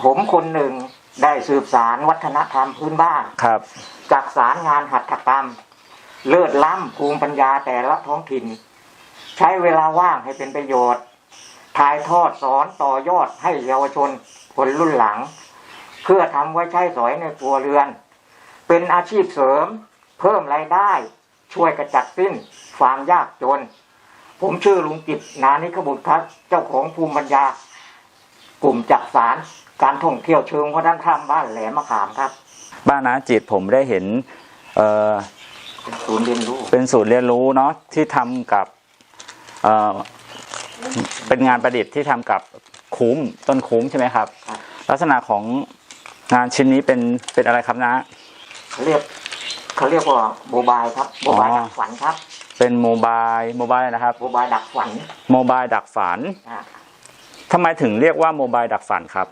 ผมคนหนึ่งได้สืบสารวัฒนธรรมพื้นบ้านครับ จากสารงานหัตถกรรม เลิศล้ำภูมิปัญญาแต่ละท้องถิ่น ใช้เวลาว่างให้เป็นประโยชน์ถ่ายทอดสอนต่อยอดให้เยาวชนคนรุ่นหลัง เพื่อทำไว้ใช้สอยในครัวเรือน เป็นอาชีพเสริม เพิ่มรายได้ ช่วยกระจัดสิ้นความยากจน ผมชื่อลุงกิจนานิขบุตรครับ เจ้าของภูมิปัญญากลุ่มจักสาร การท่องเที่ยวเชิงวัฒนธรรมบ้านแหลมมะขามครับ บ้านนาจิตผมได้เห็นเอ่อเป็นศูนย์เรียนรู้เป็นศูนย์เรียนรู้เนาะที่ทำกับเอ่อเป็นงานประดิษฐ์ที่ทำกับคุ้มต้นคุ้มใช่ไหมครับครับ ลักษณะของงานชิ้นนี้เป็นเป็นอะไรครับนะเขาเรียกเขาเรียกว่าโมบายครับโมบายอ๋อดักฝันครับ เป็นโมบายโมบายนะครับโมบายดักฝันโมบายดักฝันอ่าทำไมถึงเรียกว่าโมบายดักฝันครับ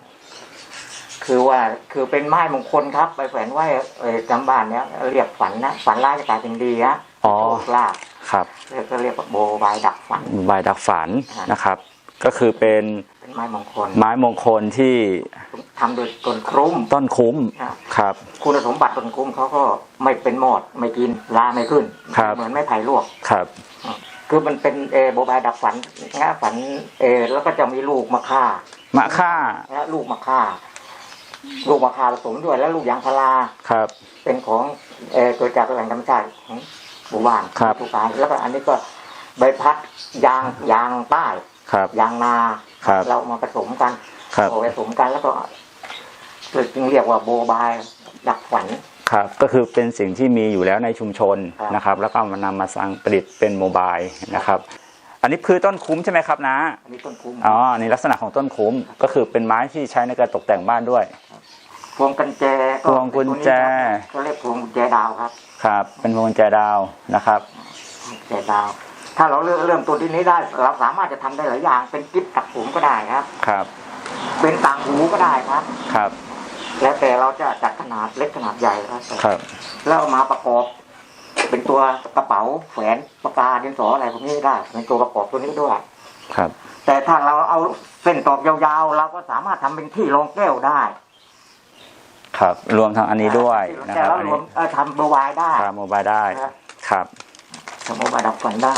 คือว่าคือเป็นไม้มงคลครับ ไปแขวนไว้เอ่อจำบ้านเนี้ยเรียกฝันนะฝันร้ายจะกลายเป็นดีฮะอ๋อโชคลาภครับก็เรียกว่าโมบายดักฝันโมบายดักฝันครับนะครับ ก็คือเป็นเป็นไม้มงคล ไม้มงคลที่ทำโดยต้นครุ้มต้นคุ้มครับครับคุณสมบัติต้นครุ้มเขาก็ไม่เป็นมอดไม่กินลาไม่ขึ้นครับเหมือนไม้ไผ่ลวกครับคือมันเป็นเออโมบายดักฝันงาฝันเออแล้วก็จะมีลูกมะค่ามะค่าและลูกมะค่า ลูกมะค่าผสมด้วยและลูกยางพาราครับ เป็นของเออเกิดจากแหล่งธรรมชาติของหมู่บ้านครับ ทุกการแล้วก็อันนี้ก็ใบพัดยางยางใต้ครับ ยางนาครับ เรามาผสมกันครับ เอาผสมกันแล้วก็จึงเรียกว่าโบบายดักฝัน ครับ ก็คือเป็นสิ่งที่มีอยู่แล้วในชุมชนครับ นะครับ แล้วก็มานำมาสร้างประดิษฐ์เป็นโมบายนะครับ อันนี้คือต้นคุ้มใช่ไหมครับนะอันนี้ต้นคุ้มอ๋ออันนี้ลักษณะของต้นคุ้มก็คือเป็นไม้ที่ใช้ในการตกแต่งบ้านด้วยพวงกุญแจพวงกุญแจก็เรียกพวงกุญแจดาวครับ ครับ เป็นพวงกุญแจดาวนะครับกุญแจดาว ถ้าเราเริ่มเริ่มต้นที่นี้ได้ เราสามารถจะทำได้หลายอย่าง เป็นกิ๊บตักผมก็ได้ครับ ครับ เป็นต่างหูก็ได้ครับ ครับ แล้วแต่เราจะจัดขนาดเล็กขนาดใหญ่ครับครับ แล้วเอามาประกอบ เป็นตัวกระเป๋าแขวนปากกาดินสออะไรพวกนี้ได้เป็นตัวประกอบตัวนี้ด้วย ครับ แต่ถ้าเราเอาเส้นตอกยาวๆเราก็สามารถทำเป็นที่รองแก้วได้ ครับ รวมทั้งอันนี้ด้วยที่รองนะแก้ควรับแล้วอันรวนี้มเอ่อทำโบวายได้ครับโมบายได้ ครับครับทำโบวายดับฝันได้